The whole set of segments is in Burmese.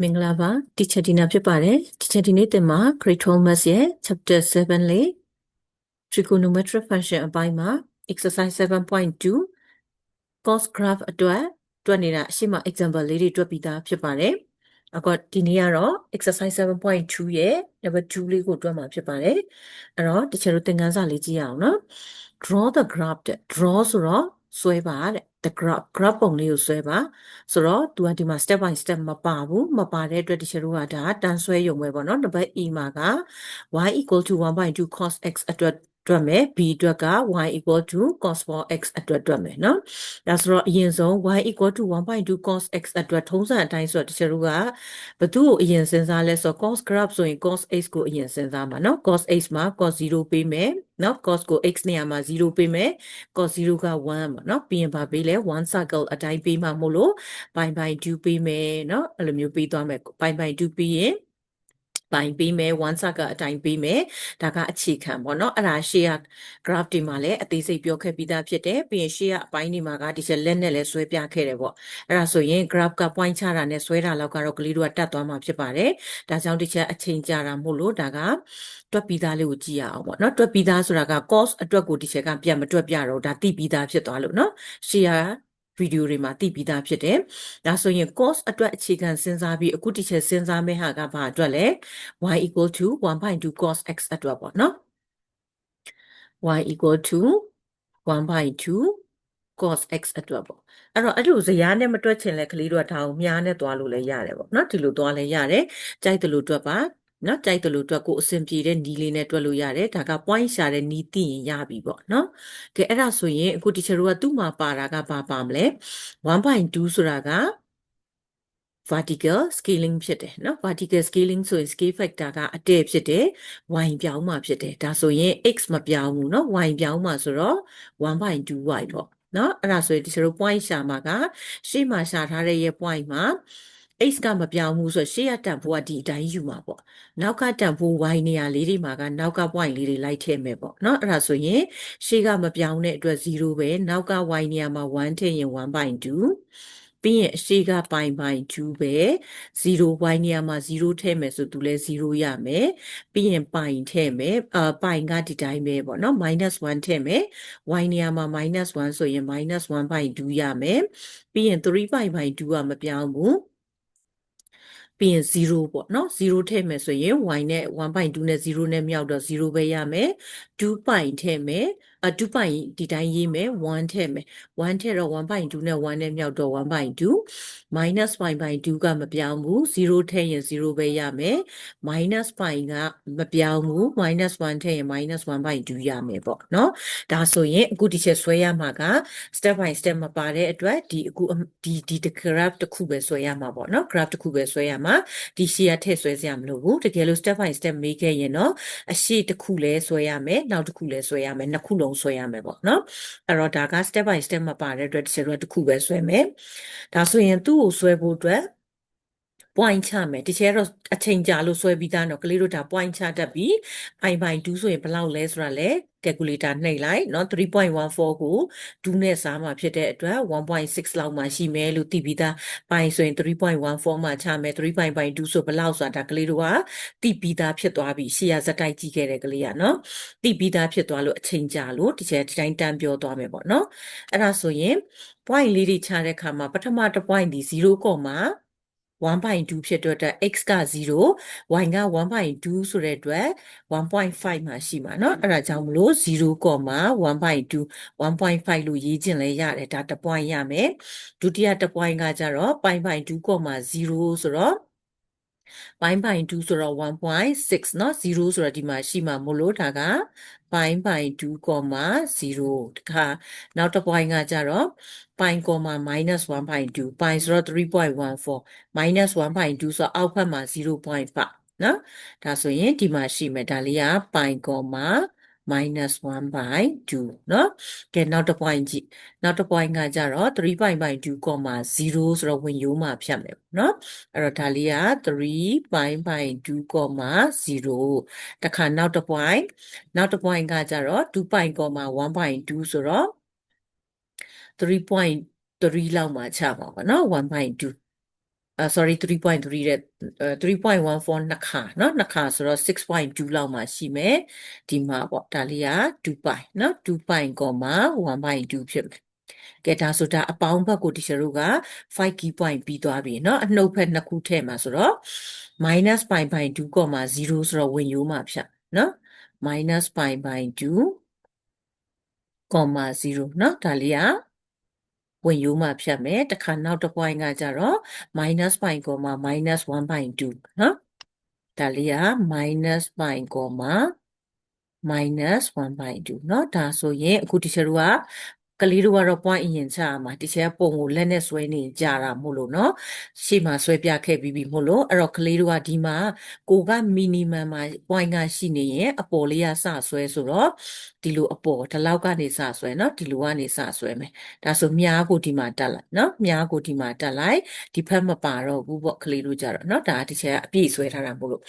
မင်္ဂလာပါ teacher Dina ဖြစ်ပါတယ် teacher ဒီနေ့တင်မှာ grade 12 maths ရဲ့ chapter 7လေး trigonometric function အပိုင်းမှာ exercise 7.2 cos graph အတွက်တွက်နေတာအရှိမ example လေးတွေတွက်ပြီးသားဖြစ်ပါတယ်အခုဒီနေ့ကတော့ exercise 7.2ရဲ့ number 2လေးကိုတွက်မှာဖြစ်ပါတယ်အဲ့တော့ teacher တို့သင်ခန်းစာလေးကြည့်ရအောင်နော် draw the graph တဲ့ draw ဆိုတော့ဆွဲပါတဲ့ the graph graph ပုံလေးကိုဆွဲပါဆိုတော့ तू ကဒီမှာ step by step မပါဘူးမပါတဲ့အတွက်တချို့ကဒါတန်းဆွဲရုံပဲပေါ့နော်နံပါတ် e မှာက y equal to 1.2 cos x အတွက် တွက်မယ် b အတွက်က y equal to cos 4x အတွက်တွက်မယ်နော်ဒါဆိုတော့အရင်ဆုံး y equal to 1.2 cos x အတွက်ထုံးစံအတိုင်းဆိုတော့တချို့ကဘသူ့ကိုအရင်စဉ်းစားလဲဆိုတော့ cos graph ဆိုရင် cos x ကိုအရင်စဉ်းစားမှာနော် cos x မှာ cos 0ပေးမယ်နော် cos ကို x နေရာမှာ0ပေးမယ် cos 0က1ပေါ့နော်ပြီးရင်ဗာပေးလဲ1 circle အတိုင်းပေးမှာမို့လို့ π/2 ပေးမယ်နော်အဲ့လိုမျိုးပေးသွားမယ် π/2 ပြီးရင် ပိုင်းပေးမယ် one circle အတိုင်းပေးမယ်ဒါကအခြေခံပေါ့နော်အဲ့ဒါရှေ့က graph တွေမှာလည်းအသေးစိတ်ပြောခဲ့ပြီးသားဖြစ်တယ်ပြီးရင်ရှေ့ကအပိုင်းတွေမှာကဒီချက်လက်နဲ့လည်းဆွဲပြခဲ့တယ်ပေါ့အဲ့ဒါဆိုရင် graph က point ချတာနဲ့ဆွဲတာလောက်ကတော့ကလေးတို့ကတတ်သွားမှာဖြစ်ပါတယ်ဒါကြောင့်ဒီချက်အချိန်ကြာတာမို့လို့ဒါကတွက်ပြီးသားလေးကိုကြည့်ရအောင်ပေါ့နော်တွက်ပြီးသားဆိုတာက cos အတွက်ကိုဒီချက်ကပြန်မတွက်ပြတော့ဒါတိပြီးသားဖြစ်သွားလို့နော်ရှေ့က ဗီဒီယိုတွေမှာသိပြီးသားဖြစ်တယ်။ဒါဆိုရင် course အတွက်အခြေခံစဉ်းစားပြီးအခုတစ်ချက်စဉ်းစားမယ့်ဟာကဘာအတွက်လဲ y equal to 1.2 cos x အတွက်ပေါ့နော်။ y equal to 1.2 cos x အတွက်ပေါ့။အဲ့တော့အဲ့လိုဇယားနဲ့မတွက်ချင်လဲကလေးတို့ကဒါကိုမြားနဲ့သွားလို့လည်းရတယ်ပေါ့နော်။ဒီလိုသွားလည်းရတယ်။ကြိုက်တယ်လို့တွက်ပါ။ နော်ကြိုက်တယ်လို့တွက်ကိုအဆင်ပြေတဲ့နီးလေးနဲ့တွက်လို့ရတယ်ဒါက point ရှာတဲ့နီးသိရင်ရပြီပေါ့နော်ကဲအဲ့ဒါဆိုရင်အခု teacher တို့ကသူ့မှာပါတာကဘာပါမလဲ1.2ဆိုတာက vertical scaling ဖြစ်တယ်เนาะ vertical scaling ဆိုရင် scale factor ကအတည့်ဖြစ်တယ် y ပြောင်းမှာဖြစ်တယ်ဒါဆိုရင် x မပြောင်းဘူးเนาะ y ပြောင်းမှာဆိုတော့ 1.2y ပေါ့เนาะအဲ့ဒါဆိုရင်ဒီလို point ရှာမှာကရှေ့မှာရှာထားတဲ့ရဲ့ point မှာ x ကမပြောင်းဘူးဆိုရှေ့ရတန်ဖိုးကဒီအတိုင်းယူမှာပေါ့နောက်ကတန်ဖိုး y နေရာလေးတွေမှာကနောက်က point လေးတွေလိုက်ထည့်မယ်ပေါ့เนาะအဲ့ဒါဆိုရင်ရှေ့ကမပြောင်းတဲ့အတွက်0ပဲနောက်က y နေရာမှာ1ထည့်ရင်1.2ပြီးရင်အရှိကပိုင်ပိုင်2ပဲ0 y နေရာမှာ0ထည့်မယ်ဆိုသူလဲ0ရမယ်ပြီးရင်ပိုင်ထည့်မယ်အာပိုင်ကဒီတိုင်းပဲပေါ့နော် -1 ထည့်မယ် y နေရာမှာ -1 ဆိုရင် -1.2 ရမယ်ပြီးရင်3ပိုင်ပိုင်2ကမပြောင်းဘူး ပြီးရင်0ပေါ့နော်0ထည့်မယ်ဆိုရင် y နဲ့1.2နဲ့0နဲ့မြောက်တော့0ပဲရမယ်2ပိုင်ထည့်မယ် အ2ပိုင်ဒီတိုင်းရေးမယ်1ထည့်မယ်1ထည့်တော့1.2နဲ့1နဲ့မြောက်တော့1.2 minus 5.2ကမပြောင်းဘူး0ထည့်ရင်0ပဲရမယ် minus 5ကမပြောင်းဘူး minus 1ထည့်ရင် minus 1.2ရမယ်ပေါ့နော်ဒါဆိုရင်အခုဒီချက်ဆွဲရမှာက step by step မပါတဲ့အတွက်ဒီအခုဒီဒီ graph တစ်ခုပဲဆွဲရမှာပေါ့နော် graph တစ်ခုပဲဆွဲရမှာဒီရှေ့ကထည့်ဆွဲစရာမလိုဘူးတကယ်လို့ step by step မေးခဲ့ရင်တော့အရှိတစ်ခုလဲဆွဲရမယ်နောက်တစ်ခုလဲဆွဲရမယ်နှစ်ခုလုံးဆွဲရမယ်ပေါ့နော်အဲ့တော့ဒါက step by step မပါတဲ့အတွက်တစ်ချက်တော့တစ်ခုပဲဆွဲမယ်ဒါဆိုရင်သူ့ကိုဆွဲဖို့အတွက် point ချမယ်တကယ်တော့အချိန်ကြာလို့ဆွဲပြီးသားတော့ကလေးတို့ဒါ point ချတတ်ပြီး pi by 2ဆိုရင်ဘယ်လောက်လဲဆိုတာလဲ calculator နှိပ်လိုက်เนาะ3.14ကို2နဲ့စားမှာဖြစ်တဲ့အတွက်1.6လောက်မှရှိမယ်လို့သိပြီးသား pi ဆိုရင်3.14မှချမယ်3 pi by 2ဆိုဘယ်လောက်ဆိုတာဒါကလေးတို့ကသိပြီးသားဖြစ်သွားပြီရှေ့ရဇက်တိုက်ကြည့်ခဲ့တဲ့ကလေးကเนาะသိပြီးသားဖြစ်သွားလို့အချိန်ကြာလို့ဒီချက်ဒီတိုင်းတန်းပြောသွားမယ်ပေါ့เนาะအဲ့ဒါဆိုရင် point လေးတွေချတဲ့အခါမှာပထမတစ် point ဒီ0.5 1.2ဖြစ်တဲ့အတွက် x က0 y က1.2ဆိုတဲ့အတွက်1.5မှာရှိမှာเนาะအဲ့ဒါကြောင့်မလို့0.1.2 1.5လို့ရေးခြင်းလဲရတယ်ဒါတစ် point ရမယ်ဒုတိယတစ် point ကကြတော့ pi.2.0 ဆိုတော့ ပိုင်းပိုင်2ဆိုတော့1.6เนาะ0ဆိုတော့ဒီမှာရှိမှာမို့လို့ဒါကပိုင်းပိုင်2.0တခါနောက်တစ် point ကကြတော့ပိုင်း -1.2 ပိုင်းဆိုတော့3.14 -1.2 ဆိုတော့အောက်ဖက်မှာ0.5เนาะဒါဆိုရင်ဒီမှာရှိမယ်ဒါလေးကပိုင်း minus 1 by 2เนาะကဲနောက်တစ် point ကြည့်နောက်တစ် point ကကြတော့3 by by 2 0ဆိုတော့ဝင်ရိုးမှာဖြတ်မယ်เนาะအဲ့တော့ဒါလေးက3 by by 2 0တခါနောက်တစ် point နောက်တစ် point ကကြတော့2 by 1 by 2ဆိုတော့3.3လောက်မှာချပါပါเนาะ1 by 2 အာ sorry 3.3တဲ့အဲ3.14နှစ်ခါเนาะနှစ်ခါဆိုတော့6.2လောက်မှရှိမယ်ဒီမှာပေါ့ဒါလေးက2 pi เนาะ2 pi 1.2ဖြစ်မယ်ကဲဒါဆိုဒါအပေါင်းဘက်ကိုတီချာတို့က5 key point ပြီးသွားပြီเนาะအနှုတ်ဘက်နှစ်ခုထည့်မှာဆိုတော့ minus pi by 2 0ဆိုတော့ဝင်ရိုးမှာဖြတ်เนาะ minus pi by 2 0เนาะဒါလေးက ဝင်ရိုးမှာဖြတ်မယ်တခါနောက်တစ် point ကကြတော့ minus pi, minus 1.2เนาะဒါလေးက minus pi, minus 1.2เนาะဒါဆိုရင်အခုတီချာတို့က ကလေးတို့ကတော့ point အရင်ချရမှာတီချာပုံကိုလက်နဲ့ဆွဲနေကြတာမို့လို့เนาะရှေ့မှာဆွဲပြခဲ့ပြီးပြီမို့လို့အဲ့တော့ကလေးတို့ကဒီမှာကိုက minimum မှာ point ကရှိနေရင်အပေါ်လေးကစဆွဲဆိုတော့ဒီလိုအပေါ်ဒီလောက်ကနေစဆွဲเนาะဒီလိုကနေစဆွဲမယ်ဒါဆိုမြားကိုဒီမှာတက်လိုက်เนาะမြားကိုဒီမှာတက်လိုက်ဒီဘက်မပါတော့ဘူးပေါ့ကလေးတို့ကြတော့เนาะဒါတီချာအပြည့်ဆွဲထားတာမို့လို့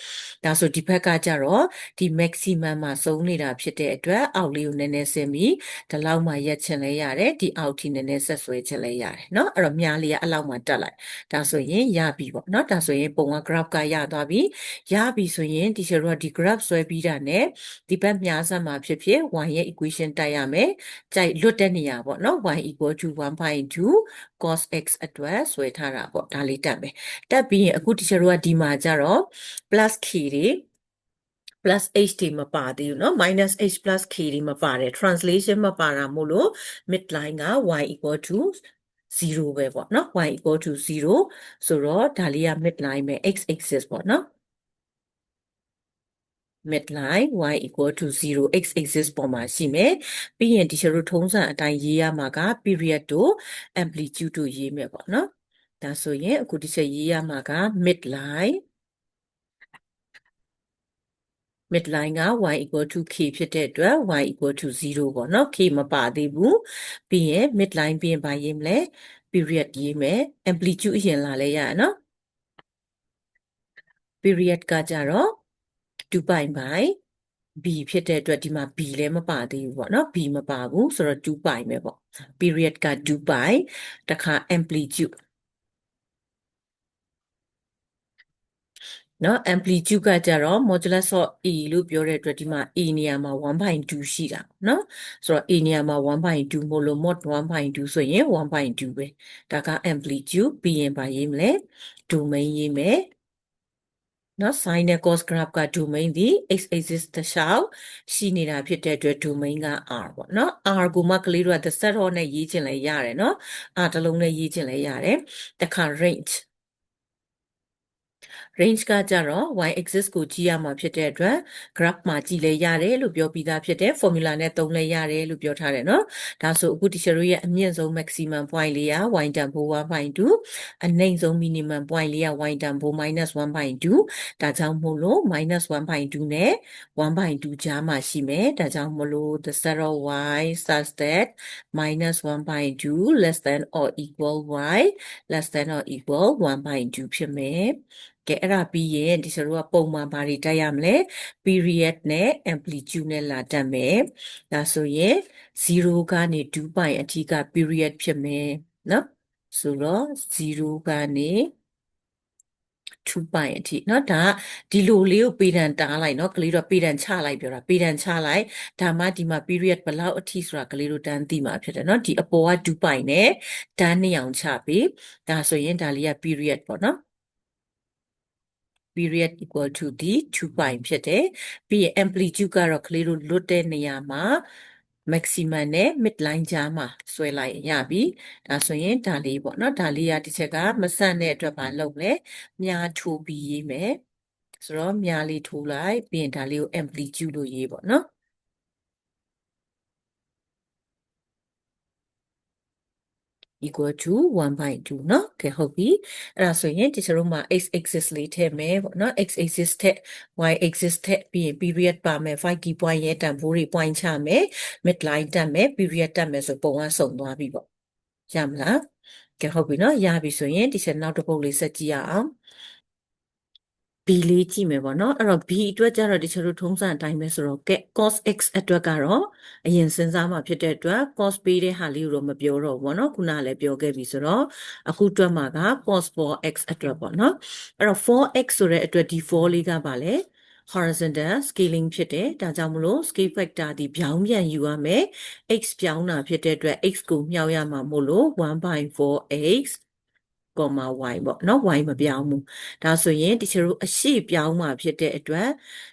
ဒါဆိုဒီဘက်ကကြတော့ဒီ maximum မှာစုံနေတာဖြစ်တဲ့အတွက်အောက်လေးကိုနည်းနည်းဆင်းပြီးဒီလောက်မှရက်ချင်လဲ ရတယ်ဒီအောက်ထိနည်းနည်းဆက်ဆွဲချင်လဲရတယ်เนาะအဲ့တော့မြားလေးကအဲ့လောက်မှတက်လိုက်ဒါဆိုရင်ရပြီပေါ့เนาะဒါဆိုရင်ပုံက graph ကရသွားပြီရပြီဆိုရင်တီချာတို့ကဒီ graph ဆွဲပြီးတာ ਨੇ ဒီဘက်မြားဆက်မှာဖြစ်ဖြစ် y ရဲ့ equation တက်ရမယ်ကြိုက်လွတ်တဲ့နေရာပေါ့เนาะ y equal to 1.2 cos x အတွက်ဆွဲထားတာပေါ့ဒါလေးတက်မယ်တက်ပြီးရင်အခုတီချာတို့ကဒီမှာကြတော့ plus k တွေ plus h တွေမပါသေးဘူးเนาะ minus h plus k တွေမပါတယ် translation မပါတာမို့လို့ midline က y equal to 0ပဲပေါ့เนาะ y equal to 0ဆိုတော့ဒါလေးက midline ပဲ x axis ပေါ့เนาะ midline y equal to 0 x axis ပေါ်မှာရှိမယ်ပြီးရင်ဒီချတို့ထုံးစံအတိုင်းရေးရမှာက period တို့ amplitude တို့ရေးမယ်ပေါ့နော်ဒါဆိုရင်အခုဒီချက်ရေးရမှာက midline midline က y equal to k ဖြစ်တဲ့အတွက် y equal to 0ပေါ့နော် k မပါသေးဘူးပြီးရင် midline ပြီးရင်ဘာရေးမလဲ period ရေးမယ် amplitude အရင်လာလဲရရနော် period ကကြတော့2 pi by b ဖြစ်တဲ့အတွက်ဒီမှာ b လည်းမပါသေးဘူးပေါ့နော် b မပါဘူးဆိုတော့2 pi ပဲပေါ့ period က2 pi တခါ amplitude နော် amplitude ကကြတော့ modulus of e လို့ပြောတဲ့အတွက်ဒီမှာ e နေရာမှာ1.2ရှိတာနော်ဆိုတော့ e နေရာမှာ1.2မို့လို့ mod 1.2ဆိုရင်1.2ပဲဒါက amplitude ပြီးရင်ပါရေးမလဲ domain ရေးမယ်နော် sin နဲ့ cos graph က domain ဒီ x axis တစ်လျှောက်ရှိနေတာဖြစ်တဲ့အတွက် domain က r ပေါ့နော် r ကိုမှကလေးတို့က the set hot နဲ့ရေးချင်လဲရတယ်နော် r တစ်လုံးနဲ့ရေးချင်လဲရတယ်တခါ range range ကကြတော့ y axis ကိုကြည့်ရမှာဖြစ်တဲ့အတွက် graph မှာကြည့်လဲရတယ်လို့ပြောပြီးသားဖြစ်တယ် formula နဲ့သုံးလဲရတယ်လို့ပြောထားတယ်နော်ဒါဆိုအခု teacher တို့ရဲ့အမြင့်ဆုံး maximum point လေးက y တန်ဖိုး1.2အနိမ့်ဆုံး minimum point လေးက y တန်ဖိုး -1.2 ဒါကြောင့်မို့လို့ -1.2 နဲ့1.2ကြားမှာရှိမယ်ဒါကြောင့်မို့လို့ the set of y such that -1.2 less than or equal y less than or equal 1.2ဖြစ်မယ်ကဲအဲ့ဒါပြီးရင်ဒီဆိုတော့ပုံမှန်ဘာတွေတက်ရမလဲ period နဲ့ amplitude နဲ့လာတက်မယ်ဒါဆိုရင်0ကနေ2ပိုင်အထိက period ဖြစ်မယ်နော်ဆိုတော့0ကနေ2ပိုင်အထိเนาะဒါဒီလိုလေးကိုပေတံတားလိုက်เนาะကလေးတော့ပေတံချလိုက်ပြောတာပေတံချလိုက်ဒါမှဒီမှာ period ဘယ်လောက်အထိဆိုတာကလေးတို့တန်းသိမှာဖြစ်တယ်เนาะဒီအပေါ်က2ပိုင်နဲ့တန်းနှစ်အောင်ချပြီးဒါဆိုရင်ဒါလေးက period ပေါ့เนาะ period equal to ဒီ2 pi ဖြစ်တယ်ပြီးရင် amplitude ကတော့ကလေးတို့လွတ်တဲ့နေရာမှာ maximum နဲ့ midline ကြားမှာဆွဲလိုက်ရပြီဒါဆိုရင်ဒါလေးပေါ့နော်ဒါလေးကတစ်ချက်ကမဆန့်တဲ့အတွက်ဘာလုပ်လဲမြားထိုးပြီးရေးမယ်ဆိုတော့မြားလေးထိုးလိုက်ပြီးရင်ဒါလေးကို amplitude လို့ရေးပေါ့နော် equal to 1/2เนาะကဲဟုတ်ပြီအဲ့ဒါဆိုရင်ဒီကျွန်တော်မှာ x axis လေးထည့်မယ်ပေါ့เนาะ x axis ထက် y axis ထက်ပြီးရင် period ပါမယ် 5 key point ရဲ့တန်ဖိုးတွေ point ချမယ် midline တက်မယ် period တက်မယ်ဆိုပုံကစုံသွားပြီပေါ့ရမလားကဲဟုတ်ပြီเนาะရပြီဆိုရင်ဒီချက်နောက်တစ်ပုတ်လေးဆက်ကြည့်ရအောင် b လေးကြည့်မယ်ပေါ့နော်အဲ့တော့ b အတွက်ကျတော့တချို့တို့ထုံးစံအတိုင်းပဲဆိုတော့ကဲ cos x အတွက်ကတော့အရင်စဉ်းစားမှာဖြစ်တဲ့အတွက် cos ပေးတဲ့ဟာလေးကိုတော့မပြောတော့ဘူးပေါ့နော်ခုနကလည်းပြောခဲ့ပြီဆိုတော့အခုတွက်မှာက cos 4x အတွက်ပေါ့နော်အဲ့တော့ 4x ဆိုတဲ့အတွက်ဒီ 4လေးကပါလေ horizontal scaling ဖြစ်တယ်ဒါကြောင့်မလို့ scale factor ဒီပြောင်းပြန်ယူရမယ် x ပြောင်းတာဖြစ်တဲ့အတွက် x ကိုမြှောက်ရမှာမို့လို့ 1/4x comma y ပေါ့နော် y မပြောင်းဘူးဒါဆိုရင် teacher တို့အရှိပြောင်းမှာဖြစ်တဲ့အတွက်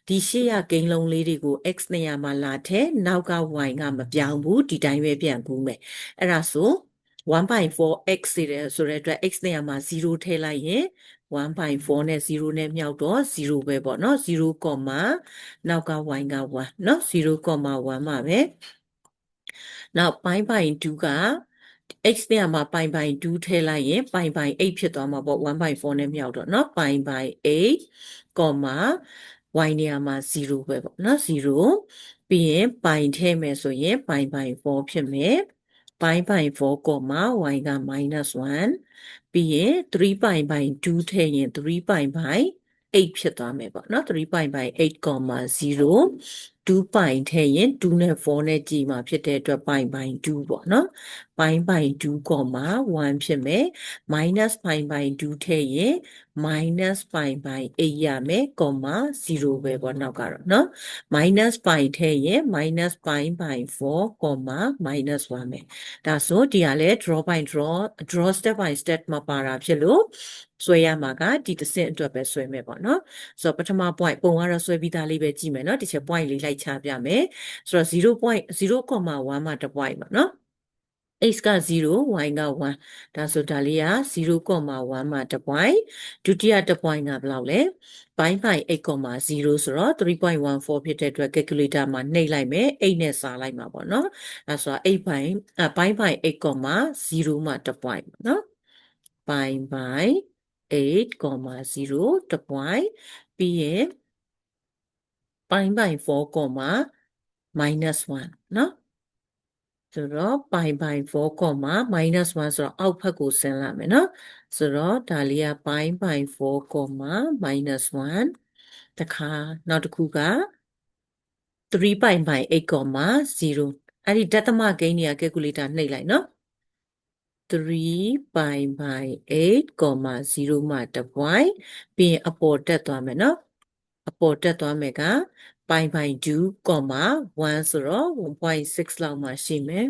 ဒီရှေ့ရဂိမ်းလုံးလေးတွေကို x နေရာမှာလာထဲနောက်က y ကမပြောင်းဘူးဒီတိုင်းပဲပြန်ကူးမယ်အဲ့ဒါဆို 1.4x ဆိုတဲ့ဆိုတဲ့အတွက် x နေရာမှာ0ထည့်လိုက်ရင်1.4နဲ့0နဲ့မြောက်တော့0ပဲပေါ့နော် 0, နောက်က y က1နော်0,1မှာပဲနောက်5.2က x เนี่ยမှာပိုင်ပိုင်2ထည့်လိုက်ရင်ပိုင်ပိုင်8ဖြစ်သွားမှာပေါ့1/4နဲ့မြောက်တော့เนาะပိုင်ပိုင်8 y နေရာမှာ0ပဲပေါ့เนาะ0ပြီးရင်ပိုင်ထည့်မယ်ဆိုရင်ပိုင်ပိုင်4ဖြစ်မယ်ပိုင်ပိုင်4 y က -1 ပြီးရင်3ပိုင်ပိုင်2ထည့်ရင်3ပိုင်ပိုင်8ဖြစ်သွားမယ်ပေါ့နော်3ပိုင်ပိုင်8 0 2ပိုင်ထည့်ရင်2နဲ့4နဲ့ကြည်မှာဖြစ်တဲ့အတွက်ပိုင်ပိုင်2ပေါ့နော်ပိုင်ပိုင်2 1ဖြစ်မယ် minus ပိုင်ပိုင်2ထည့်ရင် minus ပိုင်ပိုင်8ရမယ်0ပဲပေါ့နောက်ကတော့နော် minus ပိုင်ထည့်ရင် minus ပိုင်ပိုင်4 minus 1ပဲဒါဆိုဒီကလည်း draw by draw draw step by step မှာပါတာဖြစ်လို့ဆွဲရမှာကဒီတစ်ဆင့်အတွက်ပဲဆွဲမယ်ပေါ့နော်ဆိုတော့ပထမ point ပုံကတော့ဆွဲပြီးသားလေးပဲကြည့်မယ်နော်ဒီချက် point လေးလိုက်ချပြမယ်ဆိုတော့0.0.1မှာတစ် point ပါနော် x က0 y က1ဒါဆိုဒါလေးက0.1မှာတစ် point ဒုတိယတစ် point ကဘယ်လောက်လဲပိုင်းပိုင်း8.0ဆိုတော့3.14ဖြစ်တဲ့အတွက် calculator မှာနှိပ်လိုက်မယ်8နဲ့စာလိုက်မှာပေါ့နော်အဲဆိုတော့8ပိုင်းအပိုင်းပိုင်း8.0မှာတစ် point ပေါ့နော်ပိုင်းပိုင်း8.0တစ် point ပြီးရင် ပိုင်းပိုင်း4, minus 1เนาะဆိုတော့ပိုင်းပိုင်း4, minus 1ဆိုတော့အောက်ဘက်ကိုဆင်းလာမယ်เนาะဆိုတော့ဒါလေးကပိုင်းပိုင်း4, minus 1တခါနောက်တစ်ခုက3ပိုင်းပိုင်း8, 0အဲ့ဒီဒသမဂိမ်းတွေက calculator နှိပ်လိုက်เนาะ3ပိုင်းပိုင်း8, 0မှာတစ် point ပြီးရင်အပေါ်တက်သွားမယ်เนาะ အပေါ်တက်သွားမယ်က ပိုင်းပိုင်း2 1ဆိုတော့1.6လောက်မှရှိမယ်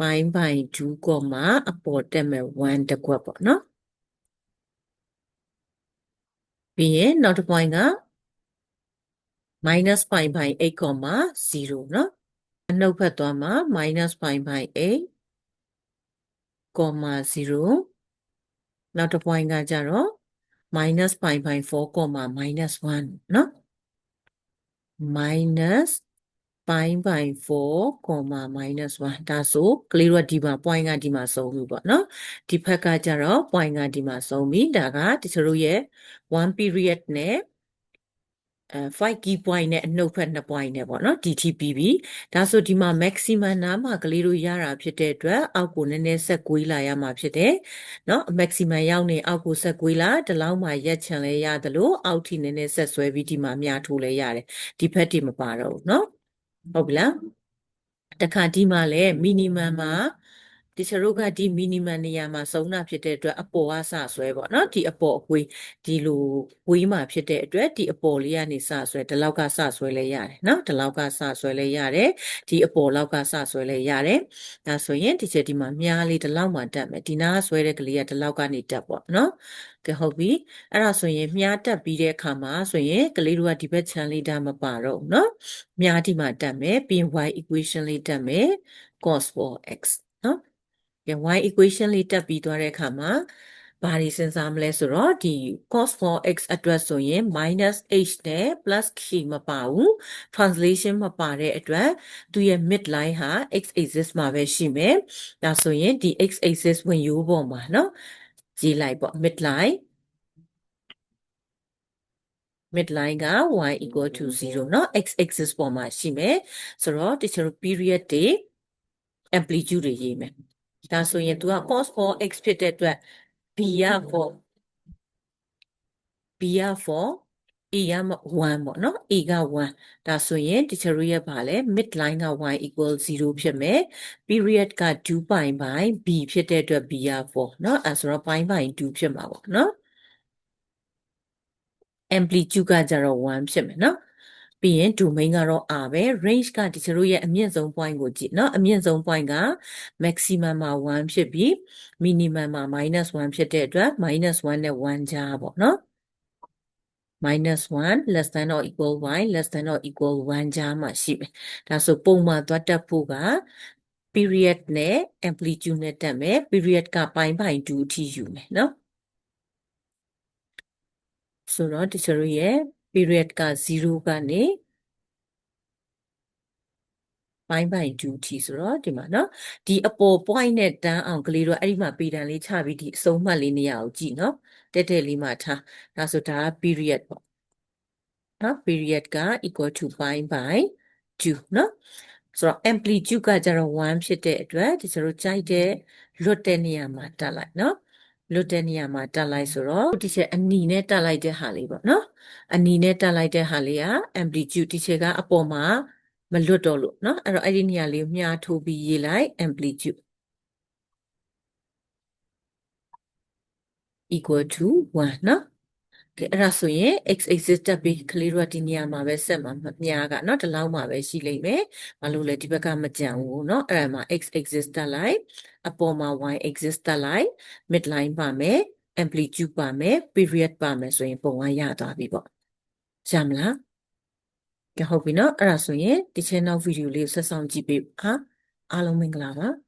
ပိုင်းပိုင်း2အပေါ်တက်မယ်1တကွက်ပေါ့နော်ပြီးရင်နောက်တစ် point က minus ပိုင်းပိုင်း8 0နော်အနှုတ်ဖက်သွားမှာ minus ပိုင်းပိုင်း8 0နောက်တစ် point ကကြတော့ minus ပိုင်းပိုင်း4 minus 1နော် minus ပိုင်းပိုင်း4 minus 1ဒါဆိုကလေးတို့ကဒီမှာ point ကဒီမှာစုံပြီပေါ့နော်ဒီဘက်ကကျတော့ point ကဒီမှာစုံပြီဒါကတချို့တို့ရဲ့1 period နဲ့အဲ 5 key point နဲ့အနှုတ်ဖက်2 point နဲ့ပေါ့နော် DTPB ဒါဆိုဒီမှာ maximum နားမှာကလေးတို့ရတာဖြစ်တဲ့အတွက်အောက်ကိုနည်းနည်းဆက်ကွေးလာရမှာဖြစ်တယ်เนาะ maximum ရောက်နေအောက်ကိုဆက်ကွေးလာဒီလောက်မှရက်ချန်လဲရတယ်လို့အောက်ထိနည်းနည်းဆက်ဆွဲပြီးဒီမှာမြားထိုးလဲရတယ်ဒီဖက်ဒီမပါတော့ဘူးเนาะဟုတ်ပြီလားတခါဒီမှာလဲ minimum မှာ တချရုပ်ကဒီမီနီမမ်နေရာမှာစုံနာဖြစ်တဲ့အတွက်အပေါ်ကစဆွဲပေါ့နော်ဒီအပေါ်အကွေးဒီလိုဝေးမှာဖြစ်တဲ့အတွက်ဒီအပေါ်လေးကနေစဆွဲဒီလောက်ကစဆွဲလဲရတယ်နော်ဒီလောက်ကစဆွဲလဲရတယ်ဒီအပေါ်လောက်ကစဆွဲလဲရတယ်ဒါဆိုရင်ဒီချက်ဒီမှာမြားလေးဒီလောက်မှတက်မယ်ဒီနားဆွဲတဲ့ကလေးကဒီလောက်ကနေတက်ပေါ့နော်ကဲဟုတ်ပြီအဲ့ဒါဆိုရင်မြားတက်ပြီးတဲ့အခါမှာဆိုရင်ကလေးတို့ကဒီဘက်ခြံလေးဒါမပါတော့ဘူးနော်မြားဒီမှာတက်မယ်ပြီးရင် y equation လေးတက်မယ် cos for x နော် ကဲ y equation လေးတက်ပြီးသွားတဲ့အခါမှာဘာတွေစဉ်းစားမလဲဆိုတော့ဒီ cos 4x အတွက်ဆိုရင် -h နဲ့ plus k မပါဘူး translation မပါတဲ့အတွက်သူရဲ့ midline ဟာ x axis မှာပဲရှိမယ်ဒါဆိုရင်ဒီ x axis ဝင်ရိုးပေါ်မှာเนาะရေးလိုက်ပေါ့ midline midline က y equal to 0เนาะ x axis ပေါ်မှာရှိမယ်ဆိုတော့တချို့ period တွေ amplitude တွေရေးမယ် ဒါဆိုရင် तू က cos for x ဖြစ်တဲ့အတွက် b ရ for b ရ for e ရမ1ပေါ့နော် e က1ဒါဆိုရင် teacher ရဲ့ဗာလဲ midline က1 equal 0ဖြစ်မယ် period က2 pi by b ဖြစ်တဲ့အတွက် b ရ for နော်အဲဆိုတော့ pi by 2ဖြစ်မှာပေါ့နော် amplitude ကကြတော့1ဖြစ်မယ်နော် ပြီးရင် domain ကတော့ r ပဲ range ကတချို့ရဲ့အမြင့်ဆုံး point ကိုကြည့်เนาะအမြင့်ဆုံး point က maximum မှာ1ဖြစ်ပြီး minimum မှာ -1 ဖြစ်တဲ့အတွက် -1 နဲ့ 1ကြားပေါ့เนาะ minus 1 less than or equal y less than or equal 1ကြားမှာရှိမယ်ဒါဆိုပုံမှန်သွားတက်ဖို့က period နဲ့ amplitude နဲ့တက်မယ် period ကပိုင်းပိုင်း2အထိယူမယ်เนาะဆိုတော့တချို့ရဲ့ period က0ကနေပိုင်းပိုင်း2အထိဆိုတော့ဒီမှာเนาะဒီအပေါ် point နဲ့တန်းအောင်ကလေးတော့အဲ့ဒီမှာပေတံလေးချပြီးဒီအစုံမှတ်လေးနေရာကိုကြည့်เนาะတက်တက်လေးမှာထားဒါဆိုဒါက period ပေါ့နော် period က equal to pi by 2နော်ဆိုတော့ amplitude ကကျတော့1ဖြစ်တဲ့အတွက်ဒီကျတို့ကြိုက်တဲ့လွတ်တဲ့နေရာမှာတက်လိုက်နော် လွတ်တဲ့နေရာမှာတက်လိုက်ဆိုတော့ဒီချက်အနီနဲ့တက်လိုက်တဲ့ဟာလေးပေါ့နော်အနီနဲ့တက်လိုက်တဲ့ဟာလေးက amplitude ဒီချက်ကအပေါ်မှာမလွတ်တော့လို့နော်အဲ့တော့အဲ့ဒီနေရာလေးကိုမြားထိုးပြီးရေးလိုက် amplitude equal to 1နော် ကဲအဲ့ဒါဆိုရင် x axis တက်ပြီးကလေးတို့ကဒီနေရာမှာပဲဆက်မှာမမြားကเนาะဒီလောက်မှာပဲရှိလိမ့်မယ်မလို့လဲဒီဘက်ကမကြံဘူးเนาะအဲ့ဒါမှာ x axis တက်လိုက်အပေါ်မှာ y axis တက်လိုက် midline ပါမယ် amplitude ပါမယ် period ပါမယ်ဆိုရင်ပုံကရသွားပြီပေါ့ရမလားကဲဟုတ်ပြီเนาะအဲ့ဒါဆိုရင်ဒီ channel video လေးကိုဆက်ဆောင်ကြည့်ပေးပါအားလုံးမင်္ဂလာပါ